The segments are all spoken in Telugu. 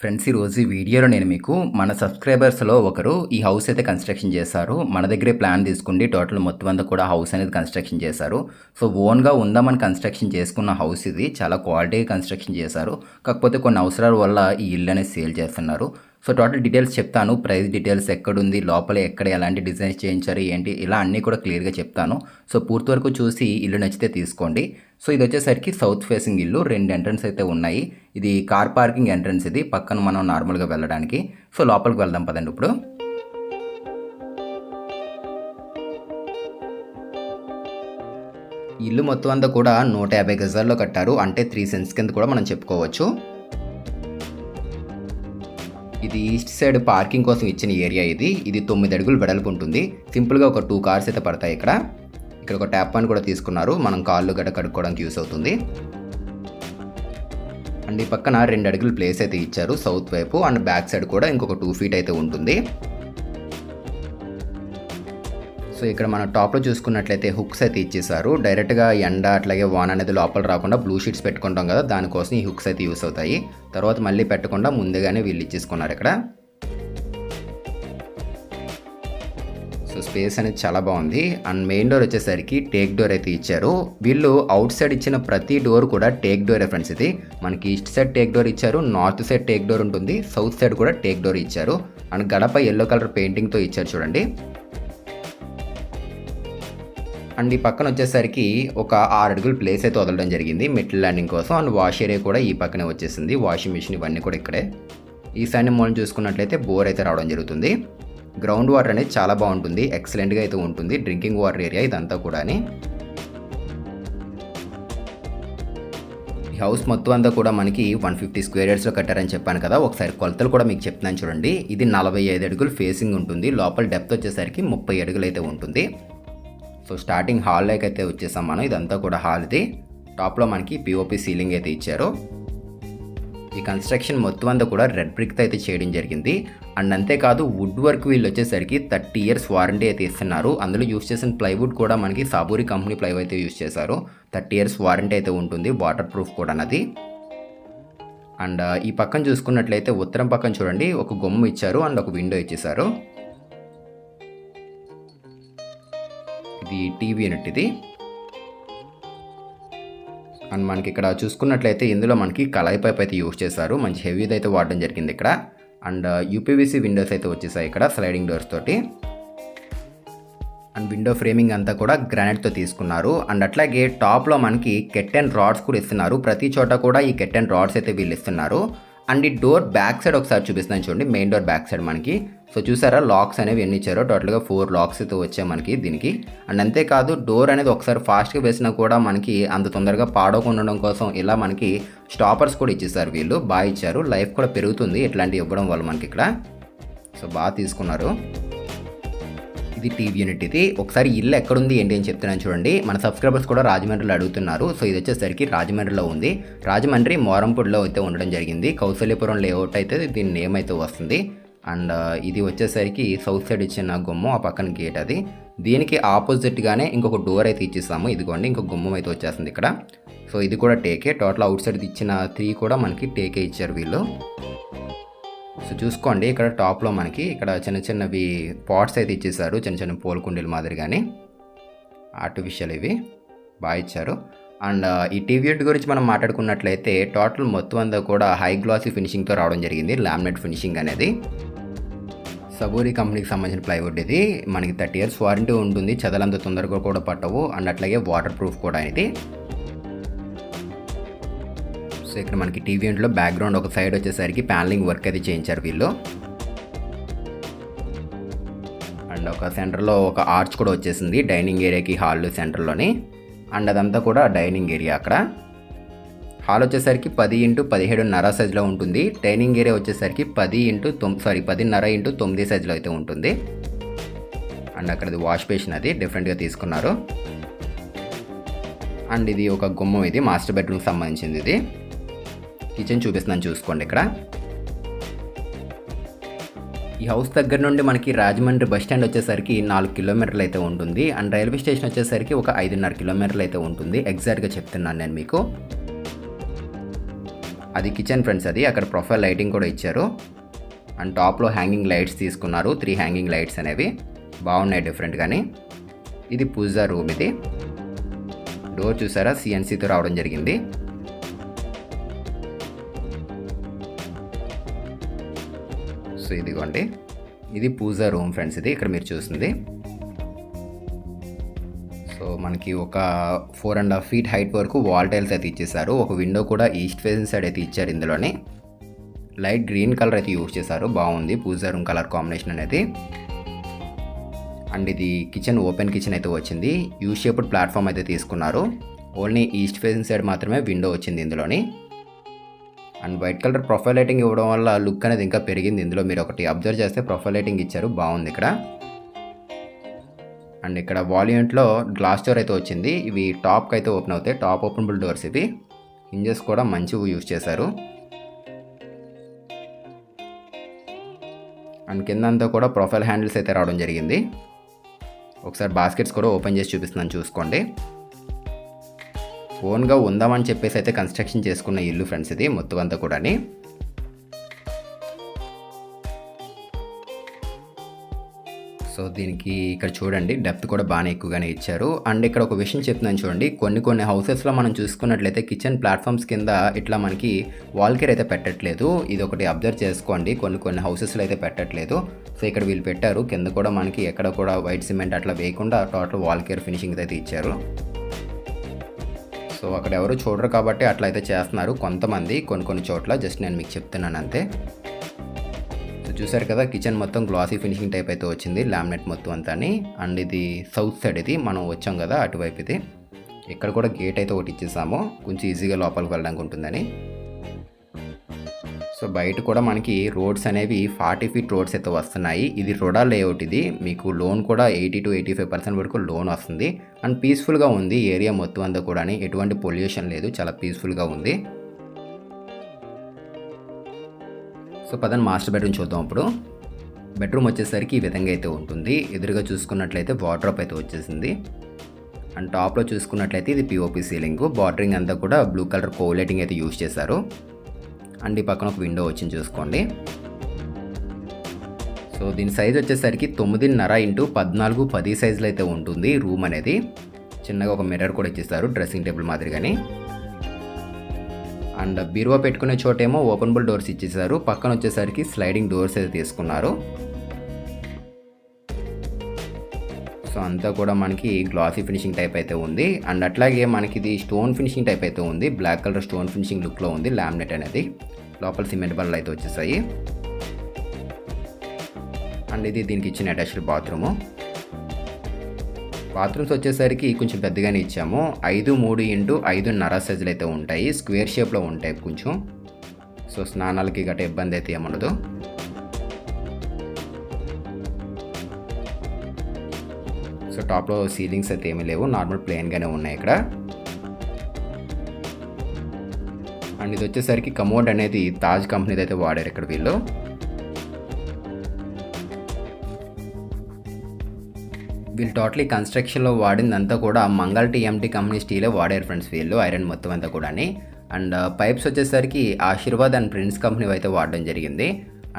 ఫ్రెండ్స్ ఈరోజు ఈ వీడియోలో నేను మీకు మన సబ్స్క్రైబర్స్లో ఒకరు ఈ హౌస్ అయితే కన్స్ట్రక్షన్ చేశారు. మన దగ్గరే ప్లాన్ తీసుకుండి టోటల్ మొత్తం అంతా కూడా హౌస్ అనేది కన్స్ట్రక్షన్ చేశారు. సో ఓన్గా ఉందామని కన్స్ట్రక్షన్ చేసుకున్న హౌస్ ఇది. చాలా క్వాలిటీగా కన్స్ట్రక్షన్ చేశారు. కాకపోతే కొన్ని అవసరాల వల్ల ఈ ఇల్లు అనేది సేల్ చేస్తున్నారు. సో టోటల్ డీటెయిల్స్ చెప్తాను. ప్రైస్ డీటెయిల్స్ ఎక్కడుంది లోపల ఎక్కడ ఎలాంటి డిజైన్స్ చేయించారు ఏంటి ఇలా అన్నీ కూడా క్లియర్గా చెప్తాను. సో పూర్తి వరకు చూసి ఇల్లు నచ్చితే తీసుకోండి. సో ఇది వచ్చేసరికి సౌత్ ఫేసింగ్ ఇల్లు రెండు ఎంట్రన్స్ అయితే ఉన్నాయి. ఇది కార్ పార్కింగ్ ఎంట్రన్స్ ఇది పక్కన మనం నార్మల్గా వెళ్ళడానికి. సో లోపలికి వెళ్దాం పదండి ఇప్పుడు. ఇల్లు మొత్తం అంతా కూడా నూట యాభై గజాల్లో కట్టారు. అంటే త్రీ సెన్స్ కింద కూడా మనం చెప్పుకోవచ్చు. ఇది ఈస్ట్ సైడ్ పార్కింగ్ కోసం ఇచ్చిన ఏరియా ఇది. ఇది తొమ్మిది అడుగులు వెడల్పు ఉంటుంది. సింపుల్గా ఒక టూ కార్స్ అయితే పడతాయి ఇక్కడ. ఇక్కడ ఒక ట్యాప్ అని కూడా తీసుకున్నారు. మనం కాళ్ళు గడ్డ కడుక్కోవడానికి యూస్ అవుతుంది. అండ్ ఈ పక్కన రెండు అడుగులు ప్లేస్ అయితే ఇచ్చారు సౌత్ వైపు. అండ్ బ్యాక్ సైడ్ కూడా ఇంకొక టూ ఫీట్ అయితే ఉంటుంది. సో ఇక్కడ మన టాప్లో చూసుకున్నట్లయితే హుక్స్ అయితే ఇచ్చేసారు డైరెక్ట్గా ఎండ అట్లాగే వాన్ అనేది లోపల రాకుండా బ్లూ షీట్స్ పెట్టుకుంటాం కదా దానికోసం ఈ హుక్స్ అయితే యూస్ అవుతాయి. తర్వాత మళ్ళీ పెట్టకుండా ముందుగానే వీళ్ళు ఇచ్చేసుకున్నారు ఇక్కడ. సో స్పేస్ అనేది చాలా బాగుంది. అండ్ మెయిన్ డోర్ వచ్చేసరికి టేక్ డోర్ అయితే ఇచ్చారు. వీళ్ళు అవుట్ సైడ్ ఇచ్చిన ప్రతి డోర్ కూడా టేక్ డోర్ ఫ్రెండ్స్ ఇది. మనకి ఈస్ట్ సైడ్ టేక్ డోర్ ఇచ్చారు నార్త్ సైడ్ టేక్ డోర్ ఉంటుంది సౌత్ సైడ్ కూడా టేక్ డోర్ ఇచ్చారు. అండ్ గడప ఎల్లో కలర్ పెయింటింగ్తో ఇచ్చారు చూడండి. అండ్ ఈ పక్కన వచ్చేసరికి ఒక ఆరు అడుగులు ప్లేస్ అయితే వదలడం జరిగింది. మెట్ల ల్యాండింగ్ కోసం అండ్ వాష్ ఏరియా కూడా ఈ పక్కనే వచ్చేసింది. వాషింగ్ మిషన్ ఇవన్నీ కూడా ఇక్కడే. ఈ సైడ్ మూలం చూసుకున్నట్లయితే బోర్ అయితే రావడం జరుగుతుంది. గ్రౌండ్ వాటర్ అనేది చాలా బాగుంటుంది. ఎక్సలెంట్గా అయితే ఉంటుంది. డ్రింకింగ్ వాటర్ ఏరియా ఇదంతా కూడా ఈ హౌస్ మొత్తం అంతా కూడా మనకి వన్ ఫిఫ్టీ స్క్వేర్ యార్డ్స్లో కట్టారని చెప్పాను కదా. ఒకసారి కొలతలు కూడా మీకు చెప్తున్నాను చూడండి. ఇది నలభై ఐదు అడుగులు ఫేసింగ్ ఉంటుంది. లోపల డెప్త్ వచ్చేసరికి ముప్పై అడుగులు అయితే ఉంటుంది. సో స్టార్టింగ్ హాల్లోకి అయితే వచ్చేసాం మనం. ఇదంతా కూడా హాల్ది టాప్లో మనకి పిఓపి సీలింగ్ అయితే ఇచ్చారు. ఈ కన్స్ట్రక్షన్ మొత్తం అంతా కూడా రెడ్ బ్రిక్తో అయితే చేయడం జరిగింది. అండ్ అంతేకాదు వుడ్ వర్క్ వీళ్ళు వచ్చేసరికి థర్టీ ఇయర్స్ వారంటీ అయితే ఇస్తున్నారు. అందులో యూస్ చేసిన ప్లైవుడ్ కూడా మనకి సాబూరి కంపెనీ ప్లైవ్ అయితే యూస్ చేశారు. థర్టీ ఇయర్స్ వారంటీ అయితే ఉంటుంది వాటర్ ప్రూఫ్ కూడా అన్నది. అండ్ uh, ఈ పక్కన చూసుకున్నట్లయితే ఉత్తరం పక్కన చూడండి ఒక గొమ్మ ఇచ్చారు అండ్ ఒక విండో ఇచ్చేసారు ఇది టీవీ యూనిట్ ఇది. అండ్ మనకి ఇక్కడ చూసుకున్నట్లయితే ఇందులో మనకి కళాయి పైప్ అయితే యూజ్ చేశారు. మంచి హెవీది అయితే వాడడం జరిగింది ఇక్కడ. అండ్ uh, యూపీవీసీ విండోస్ అయితే వచ్చేసాయి ఇక్కడ స్లైడింగ్ డోర్స్ తోటి. అండ్ విండో ఫ్రేమింగ్ అంతా కూడా గ్రానైట్తో తీసుకున్నారు. అండ్ అట్లాగే టాప్లో మనకి కెట్టెన్ రాడ్స్ కూడా ఇస్తున్నారు. ప్రతి చోట కూడా ఈ కెట్టెన్ రాడ్స్ అయితే వీళ్ళు ఇస్తున్నారు. అండ్ ఈ డోర్ బ్యాక్ సైడ్ ఒకసారి చూపిస్తాను చూడండి. మెయిన్ డోర్ బ్యాక్ సైడ్ మనకి. సో చూసారా లాక్స్ అనేవి ఎన్ని ఇచ్చారో టోటల్గా ఫోర్ లాక్స్ అయితే వచ్చాయి మనకి దీనికి. అండ్ అంతేకాదు డోర్ అనేది ఒకసారి ఫాస్ట్గా వేసినా కూడా మనకి అంత తొందరగా పాడవకుండా ఉండడం కోసం ఇలా మనకి స్టాపర్స్ కూడా ఇచ్చేసారు వీళ్ళు. బాగా ఇచ్చారు. లైఫ్ కూడా పెరుగుతుంది ఇట్లాంటివి ఇవ్వడం వల్ల మనకి ఇక్కడ. సో బాగా తీసుకున్నారు. ఇది టీవీ యూనిట్ ఇది ఒకసారి ఇల్లు ఎక్కడుంది ఏంటి అని చెప్తున్నాను చూడండి. మన సబ్స్క్రైబర్స్ కూడా రాజమండ్రిలో అడుగుతున్నారు. సో ఇది వచ్చేసరికి రాజమండ్రిలో ఉంది. రాజమండ్రి మోరంపూడిలో అయితే ఉండడం జరిగింది. కౌశల్యపురం లేఅవుట్ అయితే దీని నేమ్ అయితే వస్తుంది. అండ్ ఇది వచ్చేసరికి సౌత్ సైడ్ ఇచ్చిన గుమ్మం ఆ పక్కన గేట్ అది. దీనికి ఆపోజిట్గానే ఇంకొక డోర్ అయితే ఇచ్చేస్తాము ఇదిగోండి ఇంకొక గుమ్మం అయితే వచ్చేస్తుంది ఇక్కడ. సో ఇది కూడా టేకే టోటల్ అవుట్ సైడ్ ఇచ్చిన త్రీ కూడా మనకి టేకే ఇచ్చారు వీళ్ళు. సో చూసుకోండి ఇక్కడ టాప్లో మనకి ఇక్కడ చిన్న చిన్నవి పాట్స్ అయితే ఇచ్చేసారు చిన్న చిన్న పూల కుండీల మాదిరి ఆర్టిఫిషియల్ ఇవి బాగా ఇచ్చారు. అండ్ ఈ టీవీ గురించి మనం మాట్లాడుకున్నట్లయితే టోటల్ మొత్తం అంతా కూడా హై గ్లాసీ ఫినిషింగ్తో రావడం జరిగింది లామినేట్ ఫినిషింగ్ అనేది. సబూరి కంపెనీకి సంబంధించిన ప్లైవుడ్ ఇది. మనకి థర్టీ ఇయర్స్ వారంటీ ఉంటుంది చదలంత తొందరగా కూడా పట్టవు అండ్ అట్లాగే వాటర్ ప్రూఫ్ కూడా ఇది. సో ఇక్కడ మనకి టీవీ యూనిట్లో బ్యాక్గ్రౌండ్ ఒక సైడ్ వచ్చేసరికి ప్యానలింగ్ వర్క్ అయితే చేయించారు వీళ్ళు. అండ్ ఒక సెంటర్లో ఒక ఆర్చ్ కూడా వచ్చేసింది డైనింగ్ ఏరియాకి హాల్ సెంటర్లోని అండ్ అదంతా కూడా డైనింగ్ ఏరియా అక్కడ. హాల్ వచ్చేసరికి పది ఇంటూ పదిహేడున్నర సైజులో ఉంటుంది. డైనింగ్ ఏరియా వచ్చేసరికి పది ఇంటూ తొమ్మిది సారీ పదిన్నర ఇంటూ తొమ్మిది సైజులో అయితే ఉంటుంది. అండ్ అక్కడది వాష్ బేసిన్ అది డిఫరెంట్గా తీసుకున్నారు. అండ్ ఇది ఒక గుమ్మం ఇది మాస్టర్ బెడ్రూమ్కి సంబంధించింది ఇది. కిచెన్ చూపిస్తున్నాను చూసుకోండి ఇక్కడ. ఈ హౌస్ దగ్గర నుండి మనకి రాజమండ్రి బస్ స్టాండ్ వచ్చేసరికి నాలుగు కిలోమీటర్లు అయితే ఉంటుంది. అండ్ రైల్వే స్టేషన్ వచ్చేసరికి ఒక ఐదున్నర కిలోమీటర్లు అయితే ఉంటుంది. ఎగ్జాక్ట్గా చెప్తున్నాను నేను మీకు. అది కిచెన్ ఫ్రెండ్స్ అది. అక్కడ ప్రొఫైల్ లైటింగ్ కూడా ఇచ్చారు. అండ్ టాప్లో హ్యాంగింగ్ లైట్స్ తీసుకున్నారు. త్రీ హ్యాంగింగ్ లైట్స్ అనేవి. బాగున్నాయి డిఫరెంట్ కానీ ఇది పూజా రూమ్ ఇది. డోర్ చూసారా? సిఎన్సీతో రావడం జరిగింది. సో ఇదిగోండి. ఇది పూజా రూమ్ ఫ్రెండ్స్ ఇది ఇక్కడ మీరు చూసింది సో మనకి ఒక four and half feet height వరకు వాల్ టైల్స్ అయితే ఇచ్చేసారు ఒక విండో కూడా ఈస్ట్ ఫేసింగ్ సైడ్ అయితే ఇచ్చారు ఇందులోని. లైట్ గ్రీన్ కలర్ అయితే యూజ్ చేశారు. బాగుంది పూజా రూమ్ కలర్ కాంబినేషన్ అనేది. అండ్ ఇది కిచెన్ ఓపెన్ కిచెన్ అయితే వచ్చింది. యూ షేప్డ్ ప్లాట్ఫామ్ అయితే తీసుకున్నారు. ఓన్లీ ఈస్ట్ ఫేసింగ్ సైడ్ మాత్రమే విండో వచ్చింది ఇందులోని. And white colour profile lighting ఇవ్వడం వల్ల లుక్ అనేది ఇంకా పెరిగింది. ఇందులో మీరు ఒకటి అబ్జర్వ్ చేస్తే ప్రొఫైల్ లైటింగ్ ఇచ్చారు. బాగుంది ఇక్కడ. అండ్ ఇక్కడ వాల్యూంట్లో గ్లాస్ డోర్ అయితే వచ్చింది. ఇవి టాప్కి అయితే ఓపెన్ అవుతాయి. టాప్ ఓపెనబుల్ డోర్స్ ఇవి. హింజెస్ కూడా మంచివి యూజ్ చేశారు. అండ్ కింద అంతా కూడా ప్రొఫైల్ హ్యాండిల్స్ అయితే రావడం జరిగింది. ఒకసారి బాస్కెట్స్ కూడా ఓపెన్ చేసి చూపిస్తున్నాను. చూసుకోండి. ఓన్గా ఉందామని చెప్పేసి అయితే కన్స్ట్రక్షన్ చేసుకున్న ఇల్లు ఫ్రెండ్స్ ఇది మొత్తం అంతా కూడాని. సో దీనికి ఇక్కడ చూడండి డెప్త్ కూడా బాగానే ఎక్కువగానే ఇచ్చారు. అండ్ ఇక్కడ ఒక విషయం చెప్తున్నాను చూడండి కొన్ని కొన్ని హౌసెస్లో మనం చూసుకున్నట్లయితే కిచెన్ ప్లాట్ఫామ్స్ కింద ఇట్లా మనకి వాల్ కేర్ అయితే పెట్టట్లేదు. ఇది ఒకటి అబ్జర్వ్ చేసుకోండి కొన్ని కొన్ని హౌసెస్లో అయితే పెట్టట్లేదు. సో ఇక్కడ వీళ్ళు పెట్టారు కింద కూడా మనకి ఎక్కడ కూడా వైట్ సిమెంట్ అట్లా వేయకుండా టోటల్ వాల్ కేర్ ఫినిషింగ్ అయితే ఇచ్చారు. సో అక్కడ ఎవరు చూడరు కాబట్టి అట్లా అయితే చేస్తున్నారు కొంతమంది కొన్ని కొన్ని చోట్ల. జస్ట్ నేను మీకు చెప్తున్నాను అంతే. సో చూసారు కదా కిచెన్ మొత్తం గ్లాసీ ఫినిషింగ్ టైప్ అయితే వచ్చింది లామినేట్ మొత్తం అంతా అండ్ ఇది సౌత్ సైడ్ ఇది మనం వచ్చాం కదా అటువైపు ఇది ఇక్కడ కూడా గేట్ అయితే ఒకటి ఇచ్చేసాము కొంచెం ఈజీగా లోపలికి వెళ్ళడానికి ఉంటుందని. సో బయట కూడా మనకి రోడ్స్ అనేవి ఫార్టీ ఫీట్ రోడ్స్ అయితే వస్తున్నాయి. ఇది రొడా లేఅవుట్ ఇది. మీకు లోన్ కూడా eighty to eighty five percent వరకు లోన్ వస్తుంది. అండ్ పీస్ఫుల్గా ఉంది ఏరియా మొత్తం అంతా కూడా ఎటువంటి పొల్యూషన్ లేదు. చాలా పీస్ఫుల్గా ఉంది. సో పదని మాస్టర్ బెడ్రూమ్ చూద్దాం ఇప్పుడు బెడ్రూమ్ వచ్చేసరికి ఈ విధంగా అయితే ఉంటుంది. ఎదురుగా చూసుకున్నట్లయితే వార్డ్రోప్ అయితే వచ్చేసింది. అండ్ టాప్లో చూసుకున్నట్లయితే ఇది పిఓపి సీలింగ్ బార్డరింగ్ అంతా కూడా బ్లూ కలర్ కోలైటింగ్ అయితే యూజ్ చేశారు. అండ్ ఈ పక్కన ఒక విండో వచ్చింది చూసుకోండి. సో దీని సైజ్ వచ్చేసరికి తొమ్మిదిన్నర ఇంటూ పద్నాలుగు పది సైజులో అయితే ఉంటుంది రూమ్ అనేది. చిన్నగా ఒక మిర్రర్ కూడా ఇచ్చేస్తారు డ్రెస్సింగ్ టేబుల్ మాదిరిగాని. అండ్ బీరువా పెట్టుకునే చోటేమో ఓపెనబుల్ డోర్స్ ఇచ్చేసారు పక్కన వచ్చేసరికి స్లైడింగ్ డోర్స్ అయితే తీసుకున్నారు. సో అంతా కూడా మనకి గ్లాసీ ఫినిషింగ్ టైప్ అయితే ఉంది. అండ్ అట్లాగే మనకి ఇది స్టోన్ ఫినిషింగ్ టైప్ అయితే ఉంది. బ్లాక్ కలర్ స్టోన్ ఫినిషింగ్ లుక్లో ఉంది లామినేట్ అనేది. లోపల సిమెంట్ బల్లలు అయితే వచ్చేసాయి. అండ్ ఇది దీనికి ఇచ్చిన అటాచ్డ్ బాత్రూము బాత్రూమ్స్ వచ్చేసరికి కొంచెం పెద్దగానే ఇచ్చాము. ఐదు మూడు ఇంటూ ఐదున్నర సైజులు అయితే ఉంటాయి. స్క్వేర్ షేప్లో ఉంటాయి కొంచెం. సో స్నానాలకి గట్ట ఇబ్బంది అయితే ఏముండదు. సో టాప్లో సీలింగ్స్ అయితే ఏమీ లేవు. నార్మల్ ప్లెయిన్గానే ఉన్నాయి ఇక్కడ. అండ్ ఇది వచ్చేసరికి కమోడ్ అనేది తాజ్ కంపెనీది అయితే వాడారు ఇక్కడ వీళ్ళు. వీళ్ళు టోటలీ కన్స్ట్రక్షన్లో వాడిందంతా కూడా మంగళ టీఎంటీ కంపెనీ స్టీలే వాడారు ఫ్రెండ్స్ వీళ్ళు ఐరన్ మొత్తం అంతా కూడా అండ్ పైప్స్ వచ్చేసరికి ఆశీర్వాద్ అండ్ ప్రిన్స్ కంపెనీ అయితే వాడడం జరిగింది.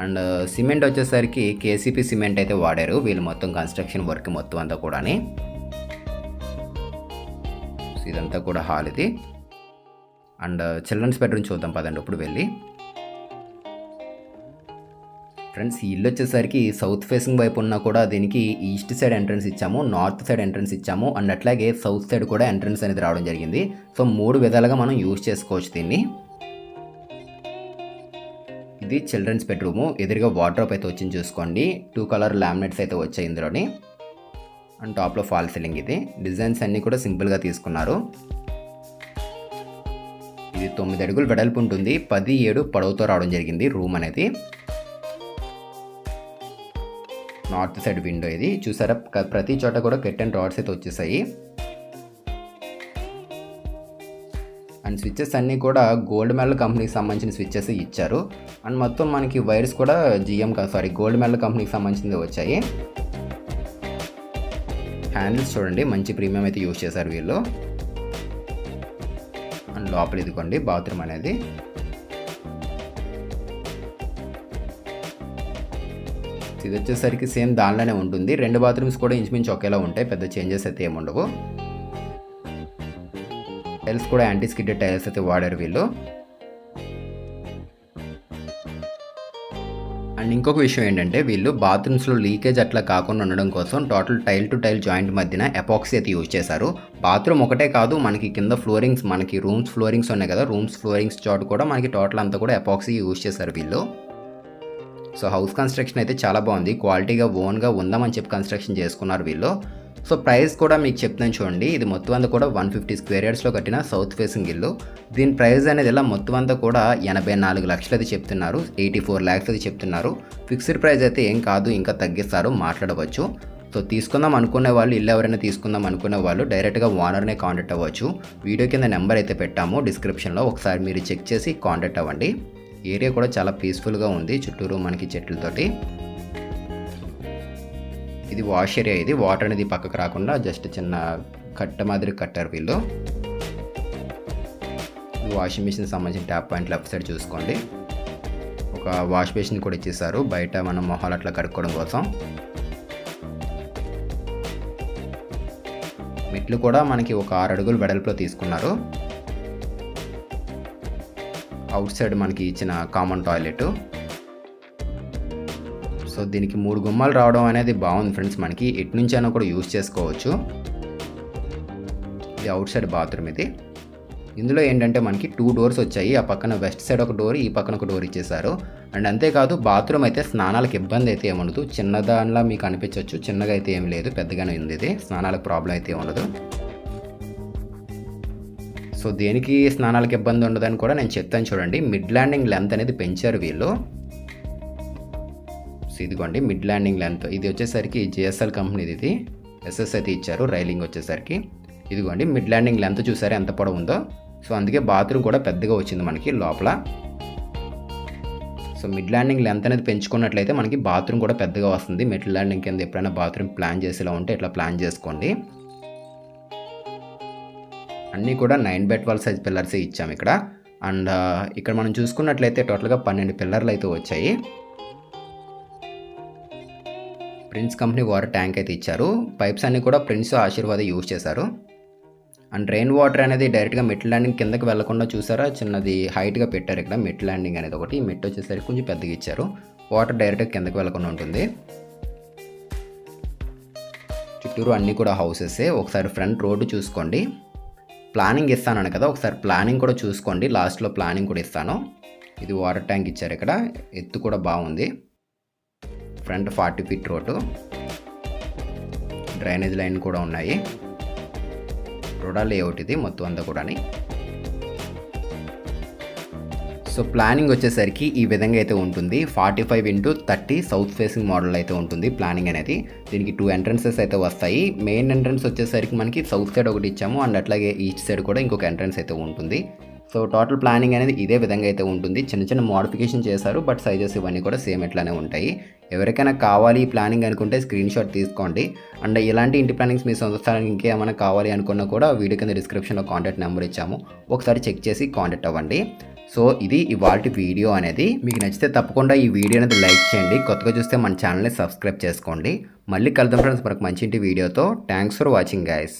అండ్ uh, సిమెంట్ వచ్చేసరికి కేసీపీ సిమెంట్ అయితే వాడారు. వీళ్ళు మొత్తం కన్స్ట్రక్షన్ వర్క్ మొత్తం అంతా కూడాని. ఇదంతా కూడా హాల్ ఇది. అండ్ uh, చిల్డ్రన్స్ బెడ్రూమ్ చూద్దాం పదండి ఇప్పుడు వెళ్ళి. ఫ్రెండ్స్ ఈ ఇల్లు వచ్చేసరికి సౌత్ ఫేసింగ్ వైపు ఉన్నా కూడా దీనికి ఈస్ట్ సైడ్ ఎంట్రన్స్ ఇచ్చాము నార్త్ సైడ్ ఎంట్రన్స్ ఇచ్చాము అండ్ అట్లాగే సౌత్ సైడ్ కూడా ఎంట్రన్స్ అనేది రావడం జరిగింది. సో మూడు విధాలుగా మనం యూజ్ చేసుకోవచ్చు దీన్ని. ఇది చిల్డ్రన్స్ బెడ్రూము. ఎదురుగా వార్డ్రోప్ అయితే వచ్చింది చూసుకోండి. టూ కలర్ లామినేట్స్ అయితే వచ్చాయి ఇందులోని. అండ్ టాప్లో ఫాల్ సీలింగ్ ఇది. డిజైన్స్ అన్నీ కూడా సింపుల్గా తీసుకున్నారు. ఇది తొమ్మిది అడుగులు వెడల్పు ఉంటుంది. పది ఏడు పొడవుతో రావడం జరిగింది రూమ్ అనేది. నార్త్ సైడ్ విండో ఇది. చూసారా? ప్రతి చోట కూడా కెట్టెన్ రాడ్స్ అయితే వచ్చేసాయి. అండ్ స్విచ్చెస్ అన్నీ కూడా గోల్డ్ మెడల్ కంపెనీకి సంబంధించిన స్విచ్చెస్ ఇచ్చారు. అండ్ మొత్తం మనకి వైర్స్ కూడా జిఎం కాదు సారీ గోల్డ్ మెడల్ కంపెనీకి సంబంధించింది వచ్చాయి. హ్యాండిల్స్ చూడండి మంచి ప్రీమియం అయితే యూజ్ చేశారు వీళ్ళు. అండ్ లోపల ఇదిగోండి బాత్రూమ్ అనేది. ఇది వచ్చేసరికి సేమ్ దానిలోనే ఉంటుంది. రెండు బాత్రూమ్స్ కూడా ఇంచుమించు ఒకేలా ఉంటాయి. పెద్ద చేంజెస్ అయితే ఏముండవు టైల్స్ కూడా యాంటీ స్కిడ్ టైల్స్ అయితే వాడారు వీళ్ళు. అండ్ ఇంకొక విషయం ఏంటంటే వీళ్ళు బాత్రూమ్స్లో లీకేజ్ అట్లా కాకుండా ఉండడం కోసం total tile to tile joint మధ్యన ఎపాక్సీ అయితే యూజ్ చేశారు. బాత్రూమ్ ఒకటే కాదు మనకి కింద ఫ్లోరింగ్స్ మనకి రూమ్స్ ఫ్లోరింగ్స్ ఉన్నాయి కదా రూమ్స్ ఫ్లోరింగ్స్ చోట కూడా మనకి టోటల్ అంతా కూడా ఎపాక్సీ యూజ్ చేశారు వీళ్ళు. సో హౌస్ కన్స్ట్రక్షన్ అయితే చాలా బాగుంది. క్వాలిటీగా ఓన్గా ఉందామని చెప్పి కన్స్ట్రక్షన్ చేసుకున్నారు వీళ్ళు. సో ప్రైస్ కూడా మీకు చెప్తాను చూడండి. ఇది మొత్తం అంతా కూడా వన్ ఫిఫ్టీ స్క్వేర్ యార్డ్స్లో కట్టిన సౌత్ ఫేసింగ్ ఇల్లు. దీని ప్రైస్ అనేది ఇలా మొత్తం అంతా కూడా ఎనభై నాలుగు లక్షలు చెప్తున్నారు. ఎయిటీ ఫోర్ ల్యాక్స్ అది చెప్తున్నారు. ఫిక్స్డ్ ప్రైస్ అయితే ఏం కాదు ఇంకా తగ్గిస్తారు మాట్లాడవచ్చు. సో తీసుకుందాం అనుకునే వాళ్ళు ఇల్లు ఎవరైనా తీసుకుందాం అనుకునే వాళ్ళు డైరెక్ట్గా ఓనర్నే కాంటాక్ట్ అవ్వచ్చు. వీడియో కింద నెంబర్ అయితే పెట్టాము డిస్క్రిప్షన్లో. ఒకసారి మీరు చెక్ చేసి కాంటాక్ట్ అవ్వండి. ఏరియా కూడా చాలా పీస్ఫుల్గా ఉంది చుట్టూరు మనకి చెట్లతోటి. ఇది వాష్ ఏరియా ఇది వాటర్ అనేది పక్కకు రాకుండా జస్ట్ చిన్న కట్ట మాదిరి కట్టారు వీళ్ళు. వాషింగ్ మిషన్ సంబంధించిన ట్యాప్ పాయింట్ లెఫ్ట్ సైడ్ చూసుకోండి. ఒక వాష్ బేసిన్ కూడా ఇచ్చేసారు. బయట మనం మొహాలు అట్లా కడుక్కోవడం కోసం. మెట్లు కూడా మనకి ఒక ఆరు అడుగులు వెడల్పులో తీసుకున్నారు. అవుట్ సైడ్ మనకి ఇచ్చిన కామన్ టాయిలెట్ సో దీనికి మూడు గుమ్మాలు రావడం అనేది బాగుంది ఫ్రెండ్స్. మనకి ఎటు నుంచి అయినా కూడా యూజ్ చేసుకోవచ్చు. ఇది అవుట్ సైడ్ బాత్రూమ్ ఇది. ఇందులో ఏంటంటే మనకి టూ డోర్స్ వచ్చాయి. ఆ పక్కన వెస్ట్ సైడ్ ఒక డోర్ ఈ పక్కన ఒక డోర్ ఇచ్చేసారు అండ్ అంతేకాదు బాత్రూమ్ అయితే స్నానాలకు ఇబ్బంది అయితే ఏముండదు. చిన్నదానిలా మీకు అనిపించవచ్చు చిన్నగా అయితే ఏం లేదు. పెద్దగానే ఉంది ఇది. స్నానాలకు ప్రాబ్లం అయితే ఉండదు సో దేనికి స్నానాలకు ఇబ్బంది ఉండదని కూడా నేను చెప్తాను చూడండి. మిడ్ ల్యాండింగ్ లెంత్ అనేది పెంచారు వీళ్ళు. ఇదిగోండి మిడ్ ల్యాండింగ్ లెంత్ ఇది వచ్చేసరికి జిఎస్ఎల్ కంపెనీది ఇది. ఎస్ఎస్ అయితే ఇచ్చారు రైలింగ్ వచ్చేసరికి. ఇదిగోండి మిడ్ ల్యాండింగ్ లెంత్ చూసారా ఎంత పొడవు ఉందో? సో అందుకే బాత్రూమ్ కూడా పెద్దగా వచ్చింది మనకి లోపల. సో మిడ్ ల్యాండింగ్ లెంత్ అనేది పెంచుకున్నట్లయితే మనకి బాత్రూమ్ కూడా పెద్దగా వస్తుంది. మిడ్ ల్యాండింగ్ కింద ఎప్పుడైనా బాత్రూమ్ ప్లాన్ చేసేలా ఉంటే ఇట్లా ప్లాన్ చేసుకోండి. అన్నీ కూడా నైన్ బెడ్ ట్వెల్వ్ సైజ్ పిల్లర్సే ఇచ్చాము ఇక్కడ. అండ్ ఇక్కడ మనం చూసుకున్నట్లయితే టోటల్గా పన్నెండు పిల్లర్లు అయితే వచ్చాయి. ప్రిన్స్ కంపెనీ వాటర్ ట్యాంక్ అయితే ఇచ్చారు. పైప్స్ అన్నీ కూడా ప్రిన్స్ ఆశీర్వాద యూజ్ చేశారు. అండ్ రెయిన్ వాటర్ అనేది డైరెక్ట్గా మెట్ ల్యాండింగ్ కిందకి వెళ్ళకుండా చూసారా? చిన్నది హైట్గా పెట్టారు ఇక్కడ మెట్ ల్యాండింగ్ అనేది ఒకటి. మెట్ వచ్చేసరికి కొంచెం పెద్దగా ఇచ్చారు. వాటర్ డైరెక్ట్గా కిందకి వెళ్ళకుండా ఉంటుంది. చుట్టూరు అన్నీ కూడా హౌసెసే ఒకసారి ఫ్రంట్ రోడ్డు చూసుకోండి. ప్లానింగ్ ఇస్తాను కదా? ఒకసారి ప్లానింగ్ కూడా చూసుకోండి. లాస్ట్లో ప్లానింగ్ కూడా ఇస్తాను. ఇది వాటర్ ట్యాంక్ ఇచ్చారు ఇక్కడ. ఎత్తు కూడా బాగుంది. Front forty feet road. Drainage line కూడా ఉన్నాయి. రోడా లేఅవుట్ ఇది మొత్తం అంతా కూడా సో ప్లానింగ్ వచ్చేసరికి ఈ విధంగా అయితే ఉంటుంది. Forty five into thirty south facing model అయితే ఉంటుంది ప్లానింగ్ అనేది. దీనికి టూ ఎంట్రన్సెస్ అయితే వస్తాయి. మెయిన్ ఎంట్రన్స్ వచ్చేసరికి మనకి సౌత్ సైడ్ ఒకటి ఇచ్చాము. అండ్ అట్లాగే ఈస్ట్ సైడ్ కూడా ఇంకొక ఎంట్రన్స్ అయితే ఉంటుంది. సో టోటల్ ప్లానింగ్ అనేది ఇదే విధంగా అయితే ఉంటుంది. చిన్న చిన్న మోడిఫికేషన్ చేశారు బట్ సైజెస్ ఇవన్నీ కూడా సేమ్ ఎట్లానే ఉంటాయి. ఎవరికైనా కావాలి ఈ ప్లానింగ్ అనుకుంటే స్క్రీన్ షాట్ తీసుకోండి. అండ్ ఇలాంటి ఇంటి ప్లానింగ్స్ మీ సంస్థానికి ఇంకేమైనా కావాలి అనుకున్నా కూడా వీడియో కింద డిస్క్రిప్షన్లో కాంటాక్ట్ నెంబర్ ఇచ్చాము. ఒకసారి చెక్ చేసి కాంటాక్ట్ అవ్వండి. సో ఇది ఇవాళ వీడియో అనేది. మీకు నచ్చితే తప్పకుండా ఈ వీడియో అనేది లైక్ చేయండి. కొత్తగా చూస్తే మన ఛానల్ని సబ్స్క్రైబ్ చేసుకోండి. మళ్ళీ కలుద్దాం ఫ్రెండ్స్ మనకు మంచి ఇంటి వీడియోతో. Thanks for watching guys